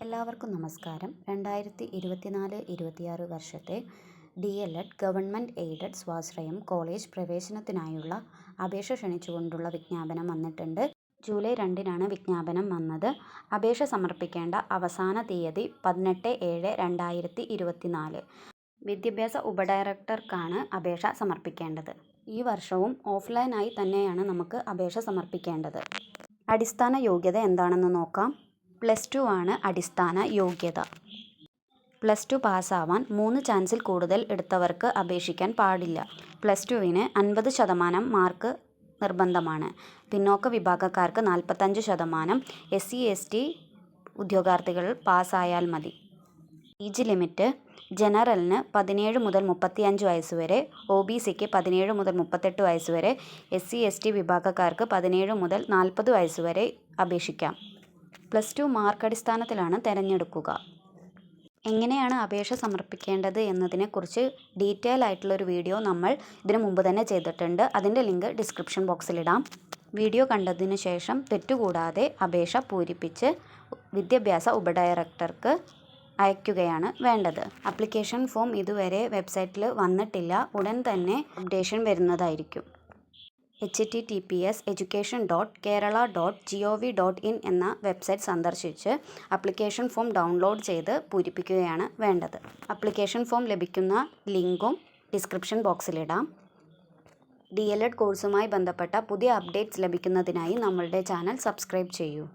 എല്ലാവർക്കും നമസ്കാരം. രണ്ടായിരത്തി ഇരുപത്തിനാല് ഇരുപത്തിയാറ് വർഷത്തെ D L Ed government aided സ്വാശ്രയം college പ്രവേശനത്തിനായുള്ള അപേക്ഷ ക്ഷണിച്ചുകൊണ്ടുള്ള വിജ്ഞാപനം വന്നിട്ടുണ്ട്. ജൂലൈ രണ്ടിനാണ് വിജ്ഞാപനം വന്നത്. അപേക്ഷ സമർപ്പിക്കേണ്ട അവസാന തീയതി പതിനെട്ട് ഏഴ് രണ്ടായിരത്തി ഇരുപത്തിനാല്. വിദ്യാഭ്യാസ ഉപഡയറക്ടർക്കാണ് അപേക്ഷ സമർപ്പിക്കേണ്ടത്. ഈ വർഷവും ഓഫ്ലൈനായി തന്നെയാണ് നമുക്ക് അപേക്ഷ സമർപ്പിക്കേണ്ടത്. അടിസ്ഥാന യോഗ്യത എന്താണെന്ന് നോക്കാം. പ്ലസ് ടു ആണ് അടിസ്ഥാന യോഗ്യത. പ്ലസ് ടു പാസ്സാവാൻ മൂന്ന് ചാൻസിൽ കൂടുതൽ എടുത്തവർക്ക് അപേക്ഷിക്കാൻ പാടില്ല. പ്ലസ് ടുവിന് അൻപത് ശതമാനം മാർക്ക് നിർബന്ധമാണ്. പിന്നോക്ക വിഭാഗക്കാർക്ക് നാൽപ്പത്തഞ്ച് ശതമാനം എസ് സി എസ് ടി ഉദ്യോഗാർത്ഥികൾ പാസ്സായാൽ മതി. ഏജ് ലിമിറ്റ് ജനറലിന് പതിനേഴ് മുതൽ മുപ്പത്തിയഞ്ച് വയസ്സ് വരെ ഒ ബി സിക്ക് പതിനേഴ് മുതൽ മുപ്പത്തെട്ട് വയസ്സ് വരെ എസ് സി എസ് ടി വിഭാഗക്കാർക്ക് പതിനേഴ് മുതൽ നാൽപ്പത് വയസ്സ് വരെ അപേക്ഷിക്കാം. പ്ലസ് ടു മാർക്ക് അടിസ്ഥാനത്തിലാണ് തിരഞ്ഞെടുക്കുക. എങ്ങനെയാണ് അപേക്ഷ സമർപ്പിക്കേണ്ടത് എന്നതിനെക്കുറിച്ച് ഡീറ്റെയിൽ ആയിട്ടുള്ള ഒരു വീഡിയോ നമ്മൾ ഇതിനു മുമ്പ് തന്നെ ചെയ്തിട്ടുണ്ട്. അതിന്റെ ലിങ്ക് ഡിസ്ക്രിപ്ഷൻ ബോക്സിലിടാം വീഡിയോ കണ്ടതിന് ശേഷം തെറ്റുകൂടാതെ അപേക്ഷ പൂരിപ്പിച്ച് വിദ്യാഭ്യാസ ഉപഡയറക്ടർക്ക് അയക്കുകയാണ് വേണ്ടത്. അപ്ലിക്കേഷൻ ഫോം ഇതുവരെ വെബ്സൈറ്റിൽ വന്നിട്ടില്ല. ഉടൻ തന്നെ അപ്ഡേഷൻ വരുന്നതായിരിക്കും. H T T P S education dot Kerala dot G O V dot in എന്ന വെബ്സൈറ്റ് സന്ദർശിച്ച് അപ്ലിക്കേഷൻ ഫോം ഡൗൺലോഡ് ചെയ്ത് പൂരിപ്പിക്കുകയാണ് വേണ്ടത്. അപ്ലിക്കേഷൻ ഫോം ലഭിക്കുന്ന ലിങ്കും ഡിസ്ക്രിപ്ഷൻ ബോക്സിലിടാം ഡി എൽ എഡ് കോഴ്സുമായി ബന്ധപ്പെട്ട പുതിയ അപ്ഡേറ്റ്സ് ലഭിക്കുന്നതിനായി നമ്മളുടെ ചാനൽ സബ്സ്ക്രൈബ് ചെയ്യൂ.